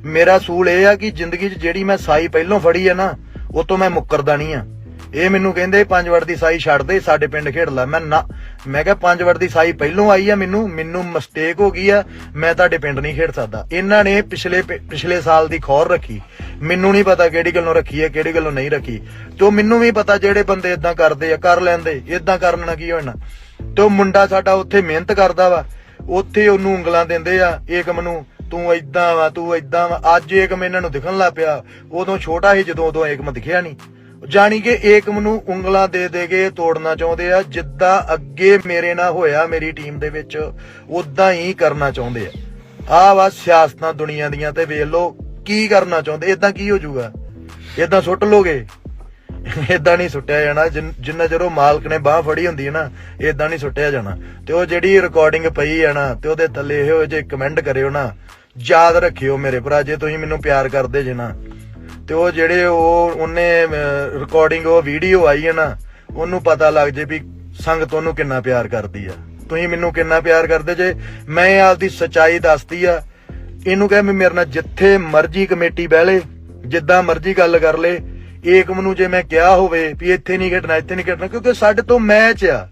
ਮੇਰਾ ਸੂਲ ਇਹ ਆ ਕਿ ਜ਼ਿੰਦਗੀ 'ਚ ਜਿਹੜੀ ਮੈਂ ਸਾਈ ਪਹਿਲੋਂ ਫੜੀ ਆ ਨਾ, ਉਹ ਤੋਂ ਮੈਂ ਮੁੱਕਰਦਾ ਨਹੀਂ ਆ। ਇਹ ਮੈਨੂੰ ਕਹਿੰਦੇ ਪੰਜ ਵੜ ਦੀ ਸਾਈ ਛੱਡ ਦੇ, ਸਾਡੇ ਪਿੰਡ ਖੇਡ ਲੈ ਮੈਂ ਨਾ ਮੈਂ ਕਿਹਾ ਪੰਜ ਵੜ ਦੀ ਸਾਈ ਪਹਿਲੋਂ ਆਈ ਆ ਮੈਨੂੰ ਮੈਨੂੰ ਮਿਸਟੇਕ ਹੋ ਗਈ ਆ, ਮੈਂ ਤੁਹਾਡੇ ਪਿੰਡ ਨਹੀਂ ਖੇਡ ਸਕਦਾ। ਇਹਨਾਂ ਨੇ ਪਿਛਲੇ ਪਿਛਲੇ ਸਾਲ ਦੀ ਖੌਰ ਰੱਖੀ। ਮੈਨੂੰ ਨਹੀਂ ਪਤਾ ਕਿਹੜੀ ਗੱਲੋਂ ਰੱਖੀ ਹੈ ਕਿਹੜੀ ਗੱਲੋਂ ਨਹੀਂ ਰੱਖੀ। ਤੇ ਮੈਨੂੰ ਵੀ ਪਤਾ ਜਿਹੜੇ ਬੰਦੇ ਇਦਾਂ ਕਰਦੇ ਆ, ਕਰ ਲੈਂਦੇ ਇਦਾਂ ਕਰਨ ਨਾਲ ਕੀ ਹੋਣਾ। ਤੇ ਉਹ ਮੁੰਡਾ ਸਾਡਾ ਉੱਥੇ ਮਿਹਨਤ ਕਰਦਾ ਵਾ। ਉੱਥੇ ਉਹਨੂੰ ਉਂਗਲਾਂ ਦਿੰਦੇ ਆ ਏਕਮ ਨੂੰ ਤੂੰ ਏਦਾਂ ਵਾ, ਤੂੰ ਏਦਾਂ ਵਾ। ਅੱਜ ਏਕਮ ਇਹਨਾਂ ਨੂੰ ਦਿਖਣ ਲੱਗ ਪਿਆ। ਉਦੋਂ ਛੋਟਾ ਸੀ ਜਦੋਂ ਉਦੋਂ ਏਕਮ ਦਿਖਿਆ ਨਹੀਂ। ਜਾਣੀ ਕਿ ਏਕਮ ਨੂੰ ਉਂਗਲਾਂ ਦੇ ਦੇ ਕੇ ਤੋੜਨਾ ਚਾਹੁੰਦੇ ਆ, ਜਿੱਦਾਂ ਅੱਗੇ ਮੇਰੇ ਨਾਲ ਹੋਇਆ, ਮੇਰੀ ਟੀਮ ਦੇ ਵਿੱਚ ਉਦਾਂ ਹੀ ਕਰਨਾ ਚਾਹੁੰਦੇ ਆ। ਆਹ ਵਾ ਸਿਆਸਤਾਂ ਦੁਨੀਆ ਦੀਆਂ ਤੇ ਵੇਖ ਲਓ, ਕੀ ਕਰਨਾ ਚਾਹੁੰਦੇ ਇਦਾਂ ਕੀ ਹੋ ਜਾਊਗਾ? ਇਦਾਂ ਸੁੱਟ ਲੋਗੇ? ਇਦਾਂ ਨਹੀਂ ਸੁੱਟਿਆ ਜਾਣਾ, ਜਿੰਨਾ ਚਿਰ ਉਹ ਮਾਲਕ ਨੇ ਬਾਹ ਫੜੀ ਹੁੰਦੀ ਹੈ ਨਾ ਇਦਾਂ ਨਹੀਂ ਸੁੱਟਿਆ ਜਾਣਾ। ਤੇ ਉਹ ਜਿਹੜੀ ਰਿਕਾਰਡਿੰਗ ਪਈ ਹੈ ਨਾ, ਤੇ ਉਹਦੇ ਥੱਲੇ ਇਹੋ ਜੇ ਕਮੈਂਟ ਕਰਿਓ ਨਾ, ਯਾਦ ਰੱਖਿਓ ਮੇਰੇ ਭਰਾ, ਜੇ ਤੁਸੀਂ ਮੈਨੂੰ ਪਿਆਰ ਕਰਦੇ ਜੇ ਨਾ। ਤੇ ਉਹ ਜਿਹੜੇ ਉਹ ਉਹਨੇ ਰਿਕਾਰਡਿੰਗ ਉਹ ਵੀਡੀਓ ਆਈ ਹੈ ਨਾ, ਉਹਨੂੰ ਪਤਾ ਲੱਗ ਜੇ ਵੀ ਸੰਗਤ ਉਹਨੂੰ ਕਿੰਨਾ ਪਿਆਰ ਕਰਦੀ ਆ। ਤੁਸੀਂ ਮੈਨੂੰ ਕਿੰਨਾ ਪਿਆਰ ਕਰਦੇ ਜੇ, ਮੈਂ ਆਪਦੀ ਸਚਾਈ ਦੱਸਦੀ ਆ। ਇਹਨੂੰ ਕਹੇ ਵੀ ਮੇਰੇ ਨਾਲ ਜਿੱਥੇ ਮਰਜ਼ੀ ਕਮੇਟੀ ਬਹਿ ਲੇ, ਜਿੱਦਾਂ ਮਰਜ਼ੀ ਗੱਲ ਕਰ ਲੇ, ਏਕਮ ਨੂੰ ਜੇ ਮੈਂ ਕਿਹਾ ਹੋਵੇ ਵੀ ਇੱਥੇ ਨਹੀਂ ਖੇਡਣਾ, ਇੱਥੇ ਨਹੀਂ ਖੇਡਣਾ, ਕਿਉਂਕਿ ਸਾਡੇ ਤੋਂ ਮੈਚ ਆ।